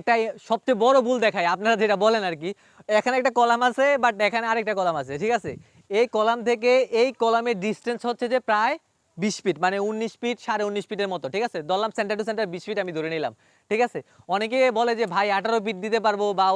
একটা সবচেয়ে বড় ভুল দেখায়, আপনারা যেটা বলেন আর কি। এখানে একটা কলাম আছে বাট এখানে আরেকটা কলাম আছে, ঠিক আছে? এই কলাম থেকে এই কলামের ডিস্টেন্স হচ্ছে যে প্রায় বিশ ফিট মানে উনিশ ফিট সাড়ে উনিশ ফিটের মতো, ঠিক আছে? ধরলাম সেন্টার টু সেন্টার বিশ ফিট আমি ধরে নিলাম, ঠিক আছে? অনেকে বলে যে, ভাই, আঠারো ফিট দিতে পারব বা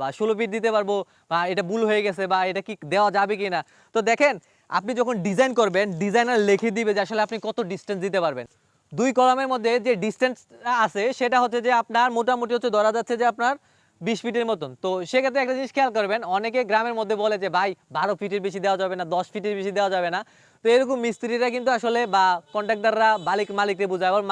বা ষোলো ফিট দিতে পারব, বা এটা ভুল হয়ে গেছে বা এটা কি দেওয়া যাবে কি না তো দেখেন, আপনি যখন ডিজাইন করবেন ডিজাইনার লিখে দিবে যে, আসলে আপনি কত ডিস্টেন্স দিতে পারবেন। দুই কলামের মধ্যে যে ডিস্টেন্স আছে, সেটা হচ্ছে যে আপনার মোটামুটি হচ্ছে ধরা যাচ্ছে যে আপনার বিশ ফিটের মতন। তো সেক্ষেত্রে একটা জিনিস খেয়াল করবেন, অনেকে গ্রামের মধ্যে বলে যে, ভাই, বারো ফিটের বেশি দেওয়া যাবে না, দশ ফিটের বেশি দেওয়া যাবে না। তো এরকম মিস্ত্রিরা কিন্তু আসলে বা কন্ট্রাক্টররা মালিক মালিককে বোঝায়। আবার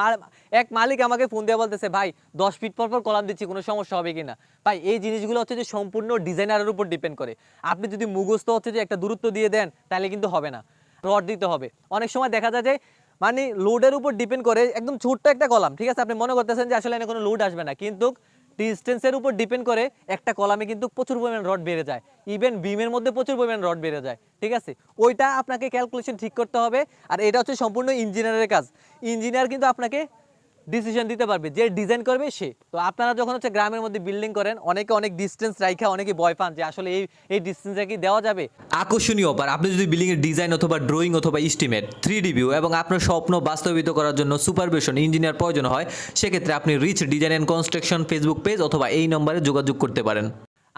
এক মালিক আমাকে ফোন দিয়ে বলতেছে, ভাই, দশ ফিট পর পর কলাম দিচ্ছি, কোনো সমস্যা হবে কিনা? ভাই, এই জিনিসগুলো হচ্ছে যে সম্পূর্ণ ডিজাইনারের উপর ডিপেন্ড করে। আপনি যদি মুখস্থ হচ্ছে যে একটা দূরত্ব দিয়ে দেন, তাহলে কিন্তু হবে না। রড দিতে হবে। অনেক সময় দেখা যায় যে মানে লোডের উপর ডিপেন্ড করে, একদম ছোট্ট একটা কলাম, ঠিক আছে? আপনি মনে করতেছেন যে আসলে এনে কোনো লোড আসবে না, কিন্তু ডিস্টেন্সের উপর ডিপেন্ড করে একটা কলামে কিন্তু প্রচুর পরিমাণ রড বেড়ে যায়। ইভেন বিমের মধ্যে প্রচুর পরিমাণ রড বেড়ে যায়, ঠিক আছে? ওইটা আপনাকে ক্যালকুলেশন ঠিক করতে হবে, আর এটা হচ্ছে সম্পূর্ণ ইঞ্জিনিয়ারের কাজ। ইঞ্জিনিয়ার কিন্তু আপনাকে ডিসিশন দিতে পারবে, যে ডিজাইন করবে সে। তো আপনারা যখন হচ্ছে গ্রামের মধ্যে বিল্ডিং করেন, অনেকে অনেক ডিস্টেন্স রাইখা অনেকে ভয় পান যে আসলে এই এই ডিস্টেন্সটা কি দেওয়া যাবে? আকর্ষণীয় অপার আপনি যদি বিল্ডিংয়ের ডিজাইন অথবা ড্রয়িং অথবা ইস্টিমেট থ্রি ডিভিউ এবং আপনার স্বপ্ন বাস্তবিত করার জন্য সুপারভিশন ইঞ্জিনিয়ার প্রয়োজন হয়, সেক্ষেত্রে আপনি Rich Design and Construction Facebook page অথবা এই নম্বরে যোগাযোগ করতে পারেন।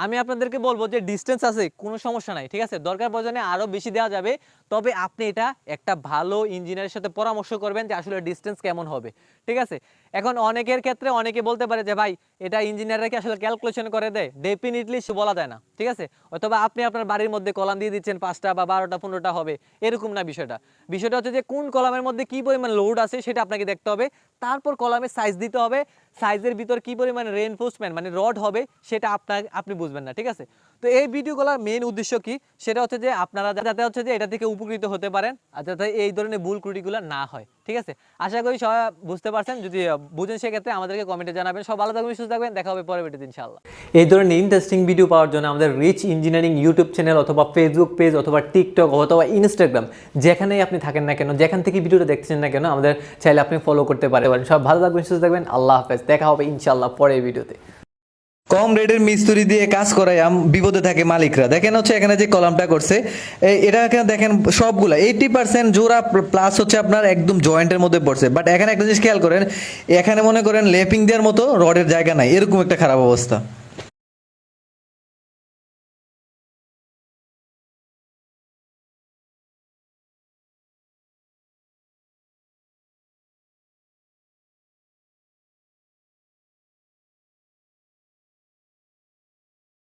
আমি আপনাদেরকে বলব যে ডিস্টেন্স আছে, কোনো সমস্যা নাই, ঠিক আছে? দরকার প্রয়োজনে আরও বেশি দেওয়া যাবে, তবে আপনি এটা একটা ভালো ইঞ্জিনিয়ারের সাথে পরামর্শ করবেন যে আসলে ডিস্টেন্স কেমন হবে, ঠিক আছে? এখন অনেকের ক্ষেত্রে অনেকে বলতে পারে যে, ভাই, এটা ইঞ্জিনিয়াররা কি আসলে ক্যালকুলেশন করে দেয়? ডেফিনেটলি বলা যায় না, ঠিক আছে? অথবা আপনি আপনার বাড়ির মধ্যে কলাম দিয়ে দিচ্ছেন, পাঁচটা বা বারোটা, পনেরোটা হবে, এরকম না বিষয়টা। বিষয়টা হচ্ছে যে, কোন কলামের মধ্যে কি পরিমাণ লোড আছে সেটা আপনাকে দেখতে হবে। তারপর কলামের সাইজ দিতে হবে। সাইজের ভিতর কি পরিমাণ রেনফোর্সমেন্ট মানে রড হবে, সেটা আপনার আপনি বুঝবেন না, ঠিক আছে? তো এই ভিডিওগুলোর মেন উদ্দেশ্য কি? সেটা হচ্ছে যে, আপনারা যাতে হচ্ছে যে, এটা থেকে উপকৃত হতে পারেন, আর যাতে এই ধরনের ভুল ত্রুটিগুলো না হয়। ঠিক আছে? আশা করি সবাই বুঝতে পারছেন। যদি বুঝেন, সেক্ষেত্রে আমাদেরকে কমেন্টে জানাবেন। সব থাকবেন, সুস্থ থাকবেন। দেখা হবে পরবর্তী ইনশাআল্লাহ। এই ধরনের ইন্টারেস্টিং ভিডিও পাওয়ার জন্য আমাদের রিচ ইঞ্জিনিয়ারিং ইউটিউব চ্যানেল অথবা ফেসবুক পেজ অথবা টিকটক অথবা ইনস্টাগ্রাম যেখানেই আপনি থাকেন না কেন, যেখান থেকে ভিডিওটা দেখছেন না কেন, আমাদের চাইলে আপনি ফলো করতে পারেন। সব ভালো থাকবেন, সুস্থ থাকবেন। আল্লাহ হাফেজ। দেখা হবে, ইনশাআল্লাহ, পরের ভিডিওতে কম রেটের মিস্ত্রি দিয়ে কাজ আম- বিপদে থাকে মালিকরা। দেখেন হচ্ছে এখানে যে কলামটা করছে এটা এখানে দেখেন সবগুলা এইটি পার্সেন্ট জোড়া প্লাস হচ্ছে আপনার একদম জয়েন্টের মধ্যে পড়ছে। বাট এখানে একটা জিনিস খেয়াল করেন, এখানে মনে করেন লেপিং দেওয়ার মতো রডের জায়গা নাই, এরকম একটা খারাপ অবস্থা।